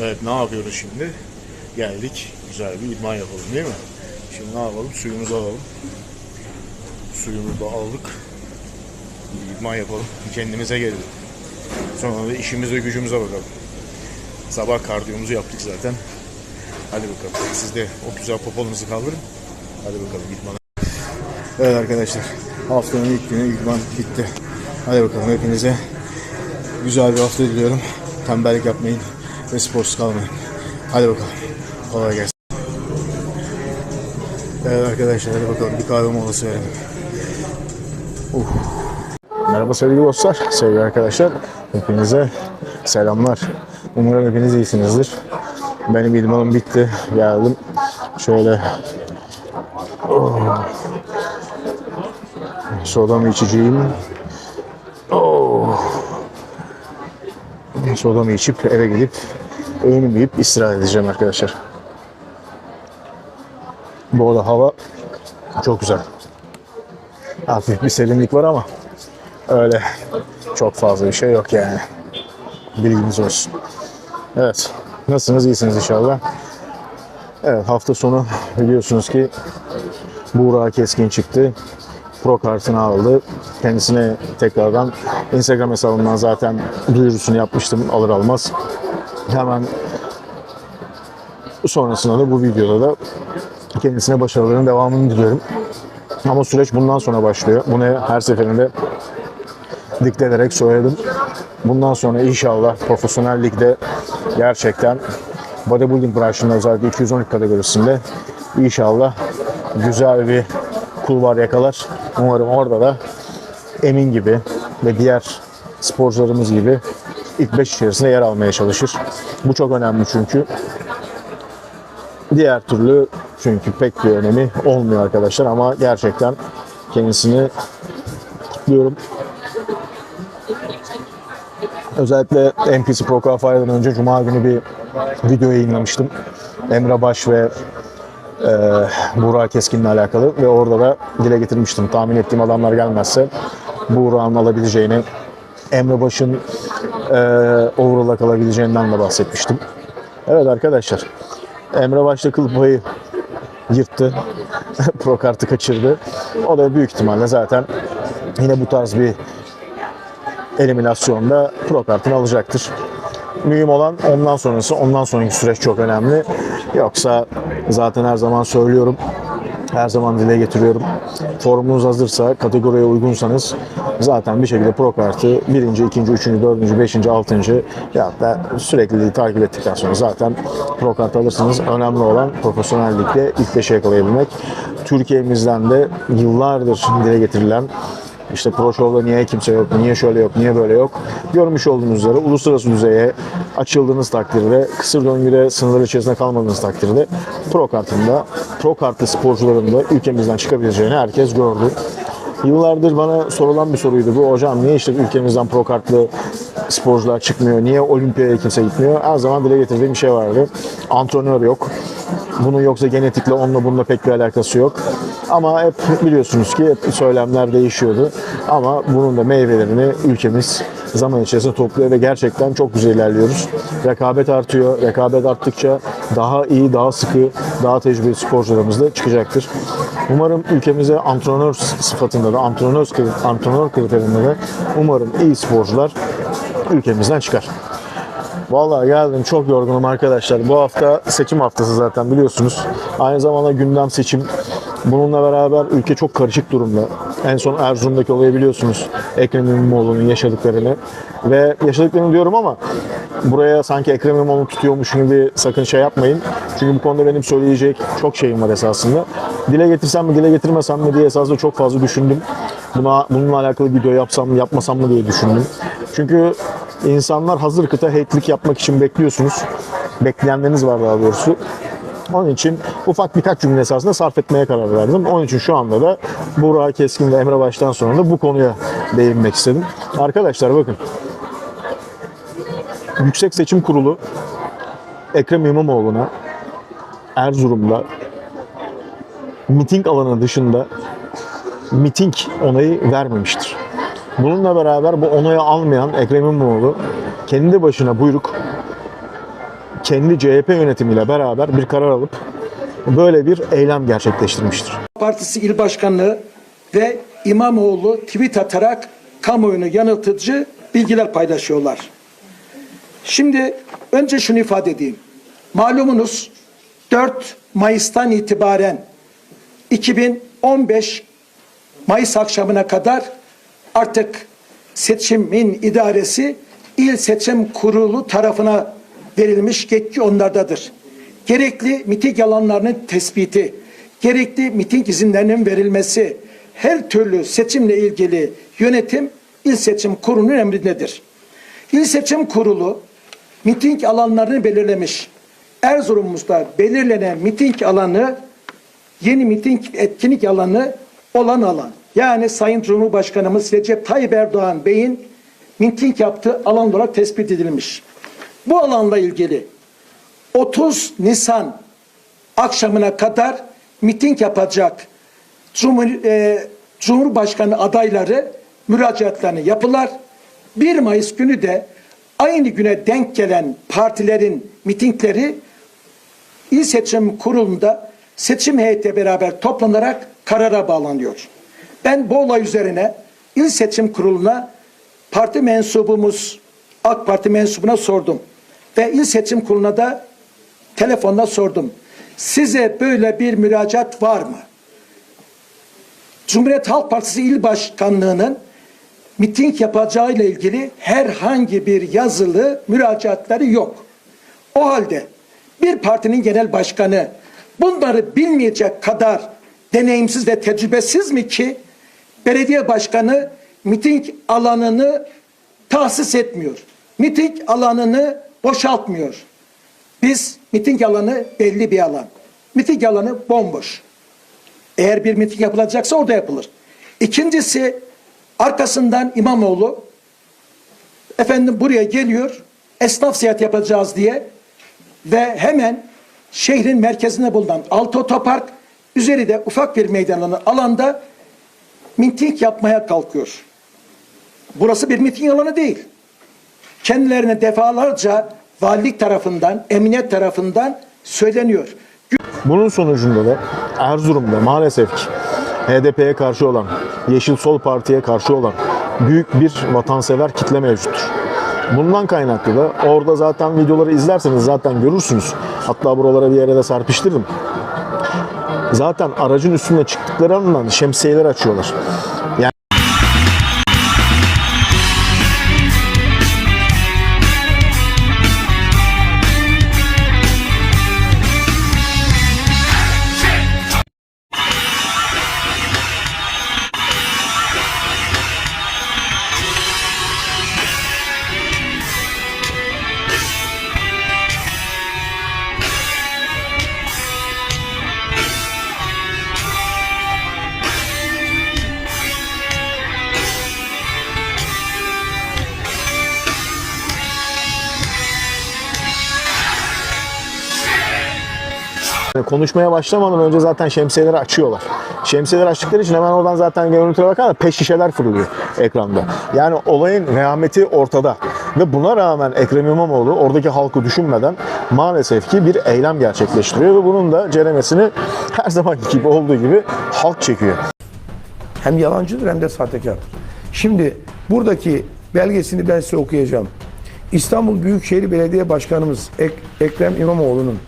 Evet ne yapıyoruz şimdi? Geldik. Güzel bir idman yapalım değil mi? Şimdi ne yapalım? Suyumuzu alalım. Suyumuzu da aldık. Bir idman yapalım. Kendimize gelelim. Sonra da işimize gücümüze bakalım. Sabah kardiyomuzu yaptık zaten. Hadi bakalım. Siz de o güzel poponunuzu kaldırın. Hadi bakalım idmana. Evet arkadaşlar. Haftanın ilk günü idman bitti. Hadi bakalım hepinize güzel bir hafta diliyorum. Tembellik yapmayın ve sporsuz kalmayın. Hadi bakalım. Kolay gelsin. Evet arkadaşlar hadi bakalım bir kahve molası verelim. Uh. Merhaba sevgili dostlar, sevgili arkadaşlar. Hepinize selamlar. Umarım hepiniz iyisinizdir. Benim idmanım bitti. Geldim. Şöyle oh. sodamı içeceğim. Oh. Sodamı içip eve gidip öğünümü istirahat edeceğim arkadaşlar. Bu arada hava çok güzel. Hafif bir serinlik var ama öyle çok fazla bir şey yok yani. Bilginiz olsun. Evet. Nasılsınız? İyisiniz inşallah. Evet hafta sonu biliyorsunuz ki Buğra Keskin çıktı. Pro kartını aldı. Kendisine tekrardan Instagram hesabımdan zaten duyurusunu yapmıştım alır almaz. Hemen sonrasında da bu videoda da kendisine başarıların devamını diliyorum. Ama süreç bundan sonra başlıyor. Bunu her seferinde dikleterek söyledim. Bundan sonra inşallah profesyonel ligde gerçekten bodybuilding branşında özellikle 212 kategorisinde inşallah güzel bir kulvar yakalar. Umarım orada da Emin gibi ve diğer sporcularımız gibi ilk 5 içerisinde yer almaya çalışır. Bu çok önemli çünkü. Diğer türlü çünkü pek bir önemi olmuyor arkadaşlar ama gerçekten kendisini kutluyorum. Özellikle NPC Pro Qualifier'dan önce Cuma günü bir video yayınlamıştım. Emre Baş ve e, Buğra Keskin'le alakalı ve orada da dile getirmiştim. Tahmin ettiğim adamlar gelmezse Buğra'nın alabileceğini, Emre Baş'ın overall'a kalabileceğinden de bahsetmiştim. Evet arkadaşlar, Emre Baş'ta kıl yırttı. Pro kartı kaçırdı. O da büyük ihtimalle zaten yine bu tarz bir eliminasyonda pro kartını alacaktır. Mühim olan ondan sonrası, ondan sonraki süreç çok önemli. Yoksa zaten her zaman söylüyorum, her zaman dile getiriyorum. Formunuz hazırsa, kategoriye uygunsanız zaten bir şekilde pro kartı birinci, ikinci, üçüncü, dördüncü, beşinci, altıncı ya da sürekli takip ettikten sonra zaten pro kart alırsınız. Önemli olan profesyonellikle ilk beşe yakalayabilmek. Türkiye'mizden de yıllardır dile getirilen işte Pro Show'da niye kimse yok, niye şöyle yok, niye böyle yok. Görmüş olduğunuz üzere uluslararası düzeye açıldığınız takdirde, kısır döngüde sınırlar içerisinde kalmadığınız takdirde Pro kartında, Pro kartlı sporcuların da ülkemizden çıkabileceğini herkes gördü. Yıllardır bana sorulan bir soruydu bu. Hocam niye işte ülkemizden pro kartlı sporcular çıkmıyor? Niye olimpiyaya kimse gitmiyor? Her zaman dile getirdiğim bir şey vardı. Antrenör yok. Bunun yoksa genetikle onunla bununla pek bir alakası yok. Ama hep biliyorsunuz ki hep söylemler değişiyordu. Ama bunun da meyvelerini ülkemiz zaman içerisinde topluyor ve gerçekten çok güzel ilerliyoruz. Rekabet artıyor. Rekabet arttıkça daha iyi, daha sıkı, daha tecrübeli sporcularımız da çıkacaktır. Umarım ülkemize antrenör sıfatında da, antrenör, antrenör kriterinde de umarım iyi sporcular ülkemizden çıkar. Vallahi geldim çok yorgunum arkadaşlar. Bu hafta seçim haftası zaten biliyorsunuz. Aynı zamanda gündem seçim. Bununla beraber ülke çok karışık durumda. En son Erzurum'daki olayı biliyorsunuz. Ekrem İmamoğlu'nun yaşadıklarını. Ve yaşadıklarını diyorum ama buraya sanki Ekrem İmamoğlu tutuyormuş gibi sakın şey yapmayın. Çünkü bu konuda benim söyleyecek çok şeyim var esasında. Dile getirsem mi dile getirmesem mi diye esasında çok fazla düşündüm. Buna, bununla alakalı video yapsam mı yapmasam mı diye düşündüm. Çünkü insanlar hazır kıta hate'lik yapmak için bekliyorsunuz. Bekleyenleriniz var daha doğrusu. Onun için ufak birkaç cümle esasında sarf etmeye karar verdim. Onun için şu anda da Burak Keskin ve Emre Baş'tan sonra da bu konuya değinmek istedim. Arkadaşlar bakın. Yüksek Seçim Kurulu Ekrem İmamoğlu'na Erzurum'da miting alanı dışında miting onayı vermemiştir. Bununla beraber bu onayı almayan Ekrem İmamoğlu kendi başına buyruk kendi CHP yönetimiyle beraber bir karar alıp böyle bir eylem gerçekleştirmiştir. Partisi İl Başkanlığı ve İmamoğlu tweet atarak kamuoyunu yanıltıcı bilgiler paylaşıyorlar. Şimdi önce şunu ifade edeyim. Malumunuz 4 Mayıs'tan itibaren 2015 Mayıs akşamına kadar artık seçimin idaresi İl Seçim Kurulu tarafına verilmiş yetki onlardadır. Gerekli miting alanlarının tespiti, gerekli miting izinlerinin verilmesi, her türlü seçimle ilgili yönetim İl Seçim Kurulu'nun emrindedir. İl Seçim Kurulu miting alanlarını belirlemiş. Erzurum'umuzda belirlenen miting alanı yeni miting etkinlik alanı olan alan. Yani Sayın Cumhurbaşkanımız Recep Tayyip Erdoğan Bey'in miting yaptığı alan olarak tespit edilmiş. Bu alanla ilgili 30 Nisan akşamına kadar miting yapacak Cumhur, e, Cumhurbaşkanı adayları müracaatlarını yapılar. 1 Mayıs günü de aynı güne denk gelen partilerin mitingleri İl Seçim Kurulu'nda seçim heyeti beraber toplanarak karara bağlanıyor. Ben bu olay üzerine İl Seçim Kurulu'na parti mensubumuz AK Parti mensubuna sordum. Ve İl Seçim Kurulu'na da telefonla sordum. Size böyle bir müracaat var mı? Cumhuriyet Halk Partisi İl Başkanlığı'nın miting yapacağıyla ilgili herhangi bir yazılı müracaatları yok. O halde bir partinin genel başkanı bunları bilmeyecek kadar deneyimsiz ve tecrübesiz mi ki belediye başkanı miting alanını tahsis etmiyor. Miting alanını boşaltmıyor. Biz miting alanı belli bir alan. Miting alanı bomboş. Eğer bir miting yapılacaksa orada yapılır. İkincisi arkasından İmamoğlu efendim buraya geliyor esnaf seyahat yapacağız diye ve hemen şehrin merkezine bulunan Altı Otopark üzeri de ufak bir meydanın alanda miting yapmaya kalkıyor. Burası bir miting alanı değil. Kendilerine defalarca valilik tarafından, emniyet tarafından söyleniyor. Bunun sonucunda da Erzurum'da maalesef ki HDP'ye karşı olan, Yeşil Sol Parti'ye karşı olan büyük bir vatansever kitle mevcuttur. Bundan kaynaklı da orada zaten videoları izlerseniz zaten görürsünüz. Hatta buralara bir yere de serpiştirdim. Zaten aracın üstüne çıktıkları andan şemsiyeler açıyorlar. Yani konuşmaya başlamadan önce zaten şemsiyeleri açıyorlar. Şemsiyeleri açtıkları için hemen oradan zaten görüntüye bakan da peş şişeler fırlıyor ekranda. Yani olayın vehameti ortada. Ve buna rağmen Ekrem İmamoğlu oradaki halkı düşünmeden maalesef ki bir eylem gerçekleştiriyor ve bunun da ceremesini her zamanki gibi olduğu gibi halk çekiyor. Hem yalancıdır hem de sahtekardır. Şimdi buradaki belgesini ben size okuyacağım. İstanbul Büyükşehir Belediye Başkanımız Ek- Ekrem İmamoğlu'nun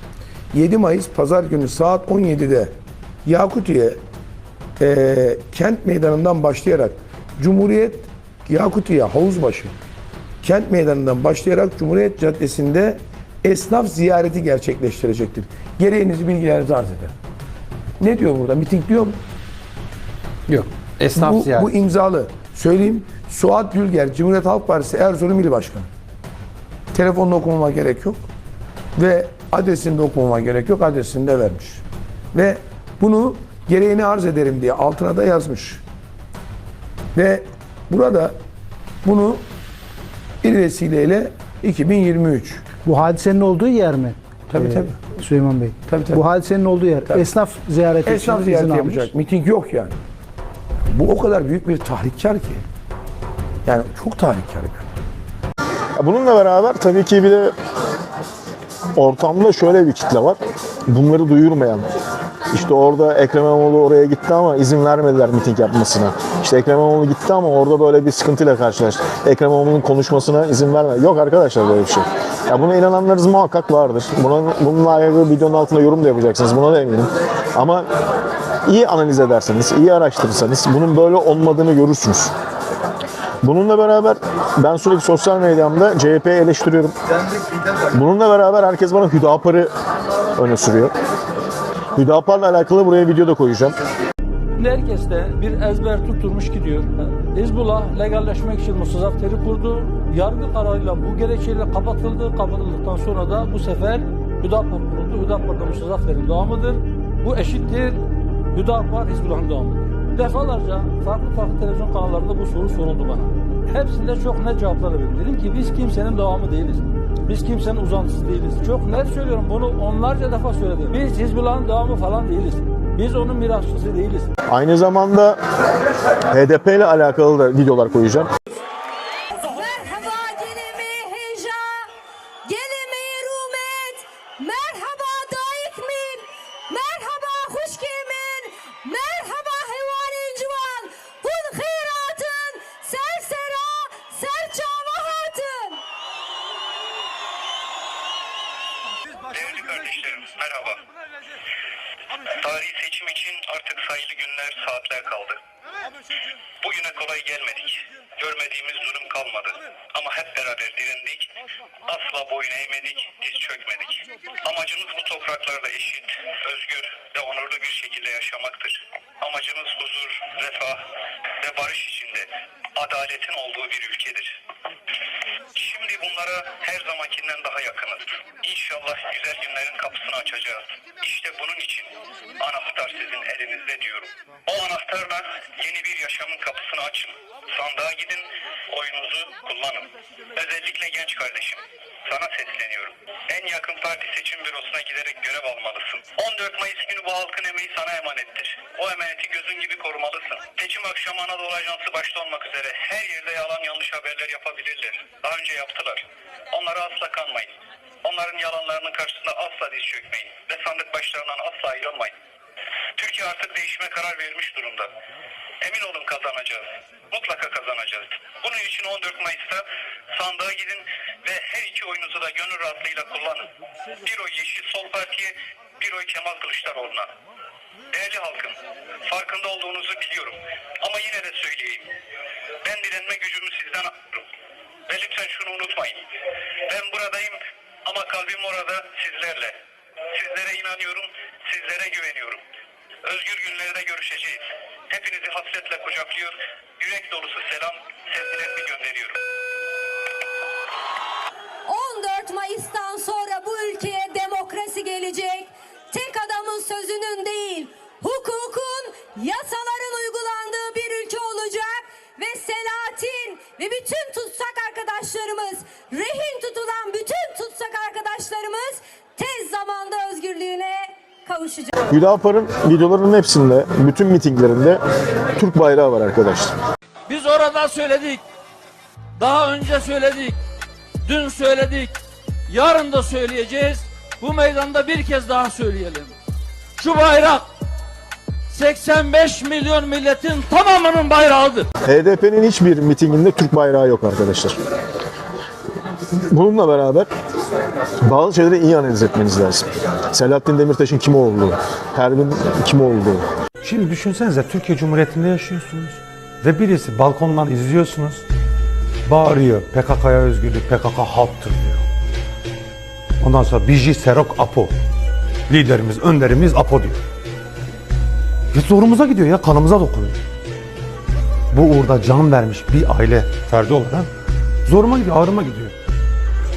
7 Mayıs Pazar günü saat 17'de Yakutiye eee, kent meydanından başlayarak Cumhuriyet Yakutiye Havuzbaşı kent meydanından başlayarak Cumhuriyet Caddesi'nde esnaf ziyareti gerçekleştirecektir. Gereğinizi bilgilerinizi arz ederim. Ne diyor burada? Miting diyor mu? Yok. Esnaf bu, ziyareti. bu imzalı. Söyleyeyim. Suat Gülger, Cumhuriyet Halk Partisi Erzurum İl Başkanı. Telefonla okumama gerek yok. Ve adresini de okumama gerek yok. Adresini de vermiş. Ve bunu gereğini arz ederim diye altına da yazmış. Ve burada bunu bir vesileyle 2023 Bu hadisenin olduğu yer mi? Tabii, Ee, tabii. Süleyman Bey. Tabii, tabii. Bu hadisenin olduğu yer. Tabii. Esnaf ziyareti esnaf ziyareti izin almış. yapacak. Miting yok yani. Bu o kadar büyük bir tahrikkar ki. Yani çok tahrikkar. Bununla beraber tabii ki bir de ortamda şöyle bir kitle var. Bunları duyurmayan. İşte orada Ekrem İmamoğlu oraya gitti ama izin vermediler miting yapmasına. İşte Ekrem İmamoğlu gitti ama orada böyle bir sıkıntıyla karşılaştı. Ekrem İmamoğlu'nun konuşmasına izin vermedi. Yok arkadaşlar böyle bir şey. Ya buna inananlarınız muhakkak vardır. Buna, bununla alakalı videonun altında yorum da yapacaksınız. Buna da eminim. Ama iyi analiz ederseniz, iyi araştırırsanız bunun böyle olmadığını görürsünüz. Bununla beraber ben sürekli sosyal medyamda CHP'yi eleştiriyorum. Bununla beraber herkes bana Hüdapar'ı öne sürüyor. Hüdapar'la alakalı buraya video da koyacağım. Herkes de bir ezber tutturmuş gidiyor. Hizbullah legalleşmek için musazafteri kurdu. Yargı kararıyla bu gerekçeyle kapatıldı. Kapatıldıktan sonra da bu sefer Hüdapar kuruldu. Hüdapar da musazafterin devamıdır. Bu eşittir Hüdapar Hizbullah'ın devamıdır. Defalarca farklı farklı televizyon kanallarında bu soru soruldu bana. Hepsinde çok net cevaplar verdim. Dedim ki biz kimsenin devamı değiliz. Biz kimsenin uzantısı değiliz. Çok net söylüyorum bunu onlarca defa söyledim. Biz Hizbullah'ın devamı falan değiliz. Biz onun mirasçısı değiliz. Aynı zamanda HDP ile alakalı da videolar koyacağım. Zamankinden daha yakınız. İnşallah güzel günlerin kapısını açacağız. İşte bunun için anahtar sizin elinizde diyorum. O anahtarla yeni bir yaşamın kapısını açın. Sandığa gidin, oyunuzu kullanın. Özellikle genç kardeşim, sana sesleniyorum. En yakın parti seçim bürosuna giderek görev almalısın. 14 Mayıs günü bu halkın emeği sana emanettir. O emaneti gözün gibi korumalısın. Seçim akşamı Anadolu Ajansı başta olmak üzere her yerde yalan yanlış haberler yapabilirler. Daha önce yaptılar. Onlara asla kanmayın. Onların yalanlarının karşısında asla diz çökmeyin. Ve sandık başlarından asla ayrılmayın. Türkiye artık değişime karar vermiş durumda. Emin olun kazanacağız. Mutlaka kazanacağız. Bunun için 14 Mayıs'ta sandığa gidin ve her iki oyunuzu da gönül rahatlığıyla kullanın. Bir oy Yeşil Sol Parti'ye, bir oy Kemal Kılıçdaroğlu'na. Değerli halkım, farkında olduğunuzu biliyorum. Ama yine de söyleyeyim. Ben direnme gücümü sizden alıyorum. Ve lütfen şunu unutmayın. Ben buradayım ama kalbim orada sizlerle. Sizlere inanıyorum, sizlere güveniyorum. Özgür günlerde görüşeceğiz. Hepinizi hasretle kucaklıyor, yürek dolusu selam, sevgilerimi gönderiyorum. 14 Mayıs'tan sonra bu ülkeye demokrasi gelecek. Tek adamın sözünün değil, hukukun, yasaların uygulandığı bir ülke olacak ve Selahattin ve bütün tutsak arkadaşlarımız, rehin tutulan bütün tutsak arkadaşlarımız tez zamanda özgürlüğüne kavuşacak. Hüdapar'ın videolarının hepsinde, bütün mitinglerinde Türk bayrağı var arkadaşlar. Biz orada söyledik. Daha önce söyledik. Dün söyledik. Yarın da söyleyeceğiz. Bu meydanda bir kez daha söyleyelim. Şu bayrak 85 milyon milletin tamamının bayrağıdır. HDP'nin hiçbir mitinginde Türk bayrağı yok arkadaşlar. Bununla beraber bazı şeyleri iyi analiz etmeniz lazım. Selahattin Demirtaş'ın kim olduğu, Pervin kim olduğu, Şimdi düşünsenize Türkiye Cumhuriyeti'nde yaşıyorsunuz ve birisi balkondan izliyorsunuz. Bağırıyor PKK'ya özgürlük, PKK halktır diyor. Ondan sonra Biji Serok Apo. Liderimiz, önderimiz Apo diyor. Biz zorumuza gidiyor ya, kanımıza dokunuyor. Bu uğurda can vermiş bir aile ferdi olarak zoruma gidiyor, ağrıma gidiyor.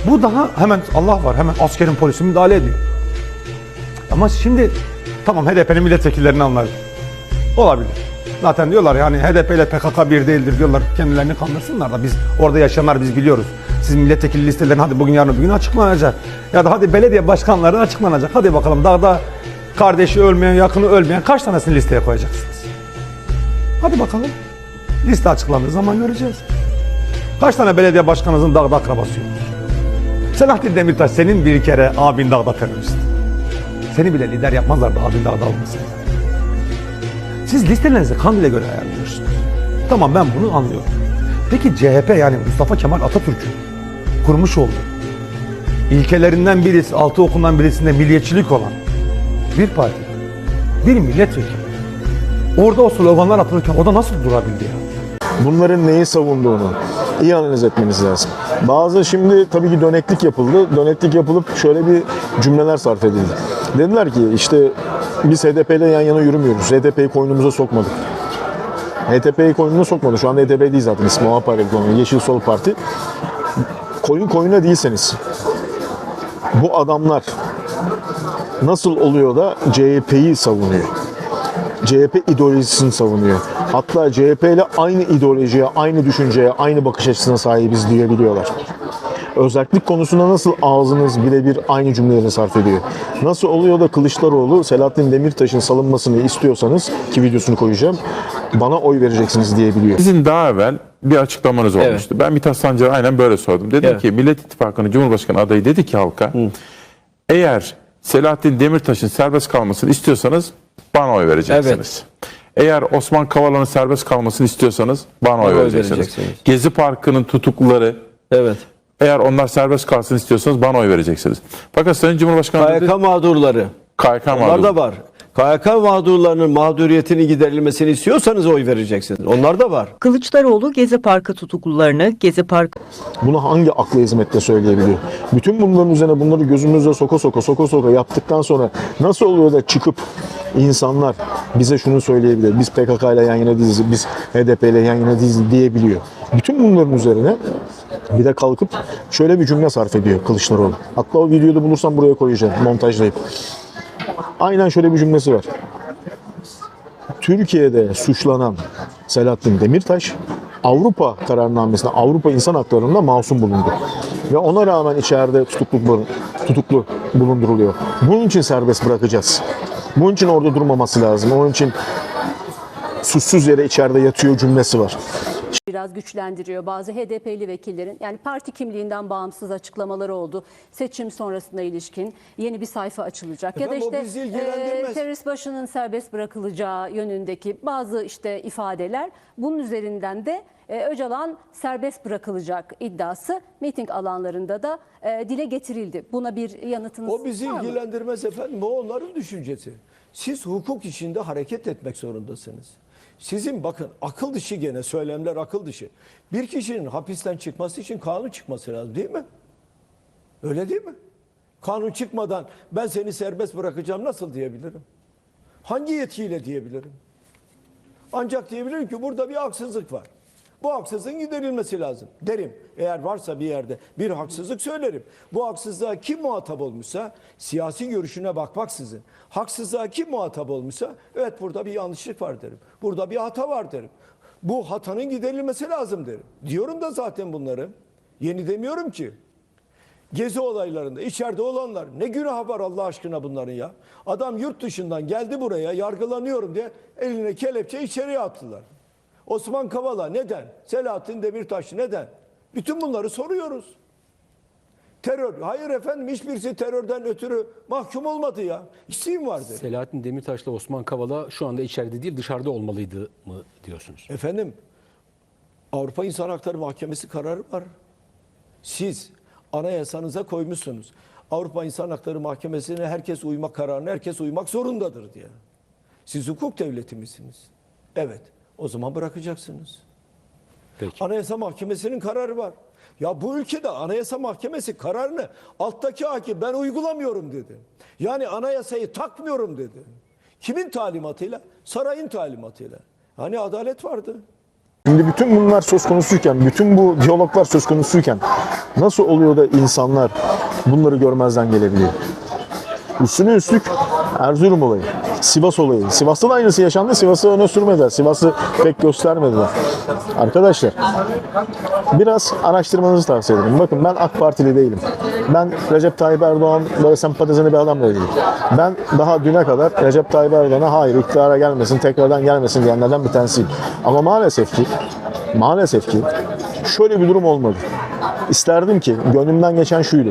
Bu daha hemen Allah var, hemen askerin polisi müdahale ediyor. Ama şimdi tamam HDP'nin milletvekillerini anlarım. Olabilir. Zaten diyorlar yani HDP ile PKK bir değildir diyorlar. Kendilerini kandırsınlar da biz orada yaşayanlar biz biliyoruz. Siz milletvekili listelerin hadi bugün yarın bir gün açıklanacak. Ya da hadi belediye başkanları açıklanacak. Hadi bakalım dağda kardeşi ölmeyen, yakını ölmeyen kaç tanesini listeye koyacaksınız? Hadi bakalım. Liste açıklandığı zaman göreceğiz. Kaç tane belediye başkanınızın dağda akrabası yoktur? Selahattin Demirtaş senin bir kere abin dağda terörist. Seni bile lider yapmazlardı abin dağda olmasın. Siz listelerinizi Kandil'e göre ayarlıyorsunuz. Tamam ben bunu anlıyorum. Peki CHP yani Mustafa Kemal Atatürk'ün kurmuş olduğu ilkelerinden birisi, altı okundan birisinde milliyetçilik olan bir parti, bir milletvekili orada o sloganlar atılırken o da nasıl durabildi ya? bunların neyi savunduğunu iyi analiz etmeniz lazım. Bazı şimdi tabii ki döneklik yapıldı. Döneklik yapılıp şöyle bir cümleler sarf edildi. Dediler ki işte biz HDP ile yan yana yürümüyoruz. HDP'yi koynumuza sokmadık. HDP'yi koynuna sokmadı. Şu anda HDP değil zaten ismi. Muha Parti, Yeşil Sol Parti. Koyun koyuna değilseniz bu adamlar nasıl oluyor da CHP'yi savunuyor? CHP ideolojisini savunuyor. Hatta CHP ile aynı ideolojiye, aynı düşünceye, aynı bakış açısına sahibiz diyebiliyorlar. Özellik konusunda nasıl ağzınız birebir aynı cümleleri sarf ediyor? Nasıl oluyor da Kılıçdaroğlu Selahattin Demirtaş'ın salınmasını istiyorsanız ki videosunu koyacağım bana oy vereceksiniz diyebiliyor. Sizin daha evvel bir açıklamanız olmuştu. Ben Mithat Sancar'a aynen böyle sordum. Dedim ki Millet İttifakı'nın Cumhurbaşkanı adayı dedi ki halka eğer Selahattin Demirtaş'ın serbest kalmasını istiyorsanız bana oy vereceksiniz. Eğer Osman Kavala'nın serbest kalmasını istiyorsanız bana oy vereceksiniz. vereceksiniz. Gezi Parkı'nın tutukluları Evet. eğer onlar serbest kalsın istiyorsanız bana oy vereceksiniz. Fakat Sayın Cumhurbaşkanı dedi, KYK mağdurları. KYK Onlar mağduru. da var. KYK mağdurlarının mağduriyetini giderilmesini istiyorsanız oy vereceksiniz. Onlar da var. Kılıçdaroğlu Gezi Parkı tutuklularını Gezi Parkı Bunu hangi akla hizmetle söyleyebiliyor? Bütün bunların üzerine bunları gözümüzde soka soka soka soka yaptıktan sonra nasıl oluyor da çıkıp insanlar bize şunu söyleyebilir. Biz PKK ile yan yana değiliz, biz HDP ile yan yana değiliz diyebiliyor. Bütün bunların üzerine bir de kalkıp şöyle bir cümle sarf ediyor Kılıçdaroğlu. Hatta o videoda bulursam buraya koyacağım montajlayıp. Aynen şöyle bir cümlesi var. Türkiye'de suçlanan Selahattin Demirtaş Avrupa kararnamesinde Avrupa İnsan Hakları'nda masum bulundu. Ve ona rağmen içeride tutuklu, tutuklu bulunduruluyor. Bunun için serbest bırakacağız. Bunun için orada durmaması lazım. Onun için suçsuz yere içeride yatıyor cümlesi var. Biraz güçlendiriyor. Bazı HDP'li vekillerin yani parti kimliğinden bağımsız açıklamaları oldu. Seçim sonrasına ilişkin yeni bir sayfa açılacak. ya da Efendim, o işte bizi e, terörist başının serbest bırakılacağı yönündeki bazı işte ifadeler bunun üzerinden de e, Öcalan serbest bırakılacak iddiası miting alanlarında da e, dile getirildi. Buna bir yanıtınız O bizi var mı? ilgilendirmez efendim. O onların düşüncesi. Siz hukuk içinde hareket etmek zorundasınız. Sizin bakın akıl dışı gene söylemler akıl dışı. Bir kişinin hapisten çıkması için kanun çıkması lazım değil mi? Öyle değil mi? Kanun çıkmadan ben seni serbest bırakacağım nasıl diyebilirim? Hangi yetkiyle diyebilirim? Ancak diyebilirim ki burada bir haksızlık var. Bu haksızlığın giderilmesi lazım derim. Eğer varsa bir yerde bir haksızlık söylerim. Bu haksızlığa kim muhatap olmuşsa siyasi görüşüne bakmaksızın. Haksızlığa kim muhatap olmuşsa evet burada bir yanlışlık var derim. Burada bir hata var derim. Bu hatanın giderilmesi lazım derim. Diyorum da zaten bunları. Yeni demiyorum ki. Gezi olaylarında içeride olanlar ne günah var Allah aşkına bunların ya. Adam yurt dışından geldi buraya yargılanıyorum diye eline kelepçe içeriye attılar. Osman Kavala neden? Selahattin Demirtaş neden? Bütün bunları soruyoruz. Terör. Hayır efendim hiçbirisi terörden ötürü mahkum olmadı ya. İsteğim vardı. Selahattin Demirtaş'la Osman Kavala şu anda içeride değil dışarıda olmalıydı mı diyorsunuz? Efendim Avrupa İnsan Hakları Mahkemesi kararı var. Siz anayasanıza koymuşsunuz. Avrupa İnsan Hakları Mahkemesi'ne herkes uymak kararına herkes uymak zorundadır diye. Siz hukuk devleti misiniz? Evet. O zaman bırakacaksınız. Peki. Anayasa Mahkemesi'nin kararı var. Ya bu ülkede Anayasa Mahkemesi kararını alttaki hakim ben uygulamıyorum dedi. Yani anayasayı takmıyorum dedi. Kimin talimatıyla? Sarayın talimatıyla. Hani adalet vardı. Şimdi bütün bunlar söz konusuyken, bütün bu diyaloglar söz konusuyken nasıl oluyor da insanlar bunları görmezden gelebiliyor? Üstüne üstlük Erzurum olayı, Sivas olayı. Sivas'ta da aynısı yaşandı. Sivas'ı öne sürmediler. Sivas'ı pek göstermediler. Arkadaşlar biraz araştırmanızı tavsiye ederim. Bakın ben AK Partili değilim. Ben Recep Tayyip Erdoğan böyle sempatizanı bir adam da değilim. Ben daha düne kadar Recep Tayyip Erdoğan'a hayır iktidara gelmesin, tekrardan gelmesin diyenlerden bir tanesiyim. Ama maalesef ki maalesef ki şöyle bir durum olmadı. isterdim ki gönlümden geçen şuydu.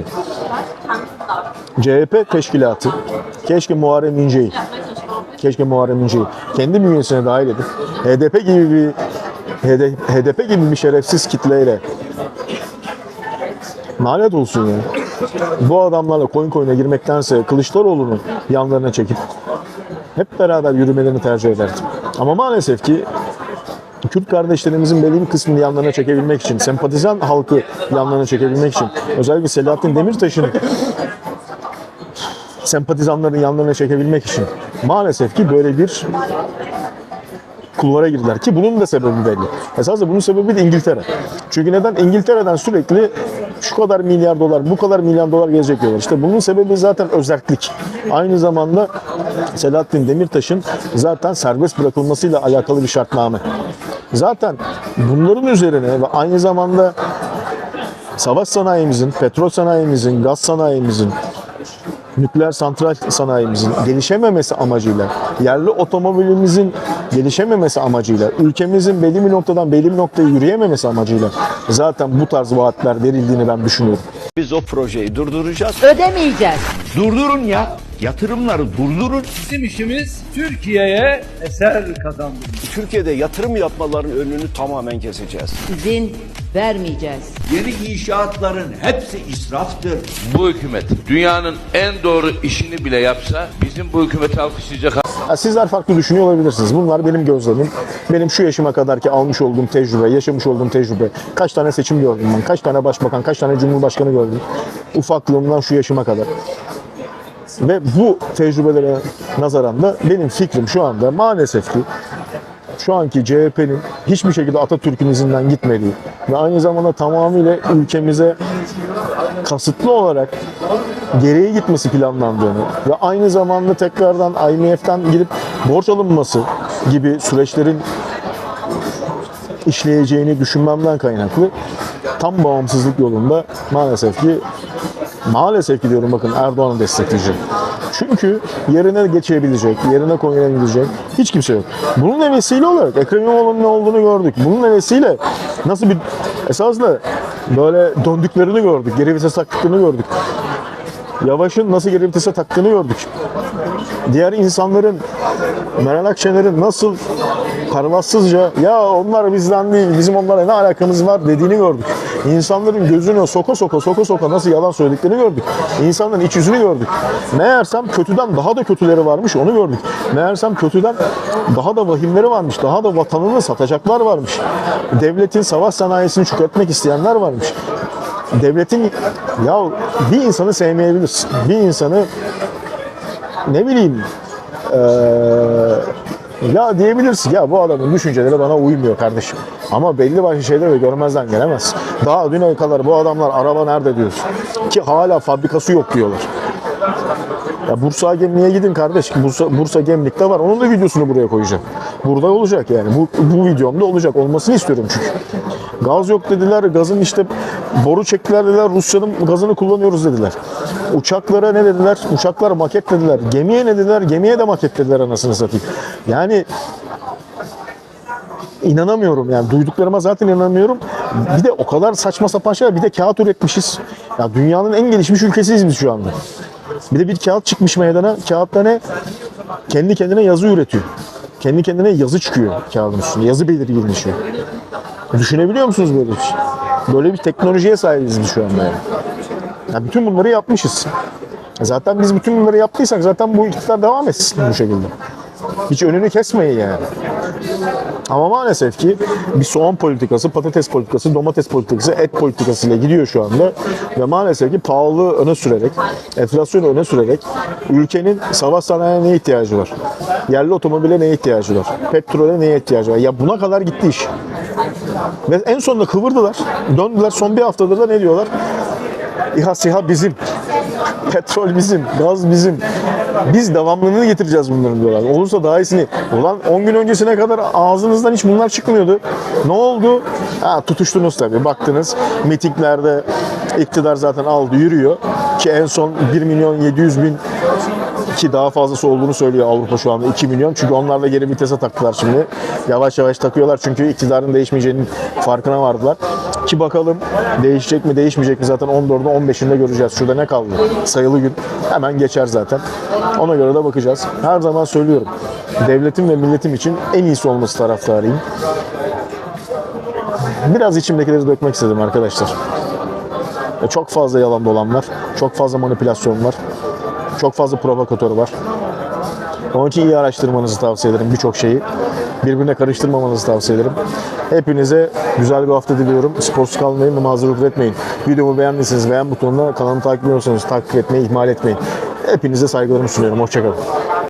CHP teşkilatı keşke Muharrem İnce'yi keşke Muharrem İnce'yi kendi bünyesine dahil edip HDP gibi bir HDP gibi bir şerefsiz kitleyle Nalet olsun ya. Bu adamlarla koyun koyuna girmektense Kılıçdaroğlu'nu yanlarına çekip hep beraber yürümelerini tercih ederdim. Ama maalesef ki Kürt kardeşlerimizin belli bir kısmını yanlarına çekebilmek için, sempatizan halkı yanlarına çekebilmek için, özellikle Selahattin Demirtaş'ın sempatizanların yanlarına çekebilmek için maalesef ki böyle bir kulvara girdiler ki bunun da sebebi belli. Esasında bunun sebebi de İngiltere. Çünkü neden? İngiltere'den sürekli şu kadar milyar dolar, bu kadar milyar dolar gelecek diyorlar. İşte bunun sebebi zaten özellik. Aynı zamanda Selahattin Demirtaş'ın zaten serbest bırakılmasıyla alakalı bir şartname. Zaten bunların üzerine ve aynı zamanda savaş sanayimizin, petrol sanayimizin, gaz sanayimizin, nükleer santral sanayimizin gelişememesi amacıyla, yerli otomobilimizin gelişememesi amacıyla, ülkemizin belli bir noktadan belli bir noktaya yürüyememesi amacıyla zaten bu tarz vaatler verildiğini ben düşünüyorum. Biz o projeyi durduracağız. Ödemeyeceğiz. Durdurun ya. Yatırımları durdurun. Bizim işimiz Türkiye'ye eser kazandırmak. Türkiye'de yatırım yapmaların önünü tamamen keseceğiz. İzin vermeyeceğiz. Yeni inşaatların hepsi israftır. Bu hükümet dünyanın en doğru işini bile yapsa bizim bu hükümeti alkışlayacak Ya sizler farklı düşünüyor olabilirsiniz. Bunlar benim gözlemim. Benim şu yaşıma kadarki almış olduğum tecrübe, yaşamış olduğum tecrübe. Kaç tane seçim gördüm ben, kaç tane başbakan, kaç tane cumhurbaşkanı gördüm. Ufaklığımdan şu yaşıma kadar. Ve bu tecrübelere nazaran da benim fikrim şu anda maalesef ki şu anki CHP'nin hiçbir şekilde Atatürk'ün izinden gitmediği ve aynı zamanda tamamıyla ülkemize kasıtlı olarak geriye gitmesi planlandığını ve aynı zamanda tekrardan IMF'den gidip borç alınması gibi süreçlerin işleyeceğini düşünmemden kaynaklı tam bağımsızlık yolunda maalesef ki maalesef ki diyorum bakın Erdoğan'ı destekleyeceğim. Çünkü yerine geçebilecek, yerine koyabilecek hiç kimse yok. Bunun vesile olarak Ekrem İmamoğlu'nun ne olduğunu gördük. Bunun vesile nasıl bir esasla böyle döndüklerini gördük. Geri vites taktıklarını gördük. Yavaş'ın nasıl geri vitese taktığını gördük. Diğer insanların Meral Akşener'in nasıl pervasızca ya onlar bizden değil bizim onlara ne alakamız var dediğini gördük. İnsanların gözünü soka soka soka soka nasıl yalan söylediklerini gördük. İnsanların iç yüzünü gördük. Meğersem kötüden daha da kötüleri varmış onu gördük. Meğersem kötüden daha da vahimleri varmış. Daha da vatanını satacaklar varmış. Devletin savaş sanayisini çökertmek isteyenler varmış. Devletin ya bir insanı sevmeyebilirsin. Bir insanı ne bileyim eee, ya diyebilirsin ya bu adamın düşünceleri bana uymuyor kardeşim. Ama belli başlı şeyleri de görmezden gelemez. Daha düne kadar bu adamlar araba nerede diyorsun. Ki hala fabrikası yok diyorlar. Ya Bursa Gemlik'e gidin kardeş. Bursa, Bursa Gemlik'te var. Onun da videosunu buraya koyacağım. Burada olacak yani. Bu, bu videomda olacak. Olmasını istiyorum çünkü. Gaz yok dediler. Gazın işte boru çektiler dediler. Rusya'nın gazını kullanıyoruz dediler. Uçaklara ne dediler? Uçaklar maket dediler. Gemiye ne dediler? Gemiye de maket dediler anasını satayım. Yani inanamıyorum yani duyduklarıma zaten inanamıyorum. Bir de o kadar saçma sapan şeyler bir de kağıt üretmişiz. Ya dünyanın en gelişmiş ülkesiyiz biz şu anda. Bir de bir kağıt çıkmış meydana. Kağıtta ne? Kendi kendine yazı üretiyor. Kendi kendine yazı çıkıyor kağıdın üstünde. Yazı belirginleşiyor. Düşünebiliyor musunuz böyle bir şey? Böyle bir teknolojiye sahibiz biz şu anda yani. Ya bütün bunları yapmışız. Zaten biz bütün bunları yaptıysak zaten bu iktidar devam etsin bu şekilde. Hiç önünü kesmeyin yani. Ama maalesef ki bir soğan politikası, patates politikası, domates politikası, et politikası ile gidiyor şu anda. Ve maalesef ki pahalılığı öne sürerek, enflasyonu öne sürerek ülkenin savaş sanayine neye ihtiyacı var? Yerli otomobile neye ihtiyacı var? Petrole neye ihtiyacı var? Ya buna kadar gitti iş. Ve en sonunda kıvırdılar. Döndüler son bir haftadır da ne diyorlar? İHA SİHA bizim. Petrol bizim, gaz bizim. Biz devamlılığını getireceğiz bunların diyorlar. Olursa daha iyisini. Ulan 10 gün öncesine kadar ağzınızdan hiç bunlar çıkmıyordu. Ne oldu? Ha, tutuştunuz tabii. Baktınız mitinglerde iktidar zaten aldı yürüyor. Ki en son 1 milyon 700 bin Ki daha fazlası olduğunu söylüyor Avrupa şu anda 2 milyon. Çünkü onlar da geri vitese taktılar şimdi. Yavaş yavaş takıyorlar çünkü iktidarın değişmeyeceğinin farkına vardılar. Ki bakalım değişecek mi değişmeyecek mi zaten 14'ünde 15'inde göreceğiz. Şurada ne kaldı? Sayılı gün. Hemen geçer zaten. Ona göre de bakacağız. Her zaman söylüyorum. Devletim ve milletim için en iyisi olması taraftarıyım. Biraz içimdekileri dökmek istedim arkadaşlar. Çok fazla yalan dolan var. Çok fazla manipülasyon var. Çok fazla provokatör var. Onun için iyi araştırmanızı tavsiye ederim birçok şeyi. Birbirine karıştırmamanızı tavsiye ederim. Hepinize güzel bir hafta diliyorum. Sporsuz kalmayın ve mazurluk etmeyin. Videomu beğendiyseniz beğen butonuna kanalımı takip ediyorsanız takip etmeyi ihmal etmeyin. Hepinize saygılarımı sunuyorum. Hoşçakalın.